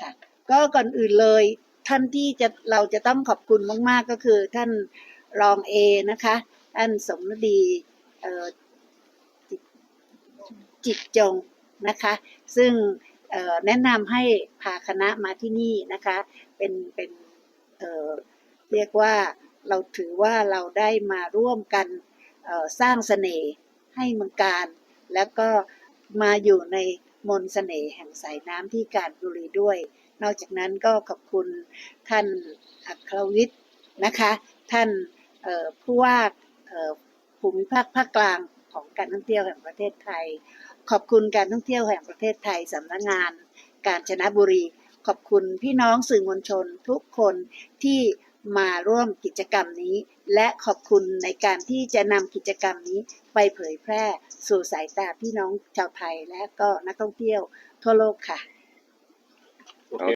ค่ะก็ก่อนอื่นเลย ท่านที่จะเราจะต้องขอบคุณมาก ๆ ก็คือ ท่านรองเอนะคะ ท่านสมฤดีจิตจงนะคะ ซึ่งแนะนำให้พาคณะมาที่นี่นะคะ เป็นเป็นเเรียกว่าเราถือว่าเราได้มาร่วมกันสร้างเสน่ห์ให้เมืองการ แล้วก็มาอยู่ใน มนเสน่ห์แห่งสายน้ำที่การบุรีด้วย นอกจากนั้นก็ขอบคุณท่านอัครวิทย์นะคะ ท่านผู้ว่าภูมิภาคภาคกลางของการท่องเที่ยวแห่งประเทศไทย ขอบคุณการท่องเที่ยวแห่งประเทศไทยสำนักงาน กาญจนบุรี ขอบคุณพี่น้องสื่อมวลชนทุกคนที่ มาร่วมกิจกรรมนี้ และขอบคุณในการที่จะนำกิจกรรมนี้ไปเผยแพร่สู่สายตาพี่น้องชาวไทยและก็นักท่องเที่ยวทั่วโลกค่ะ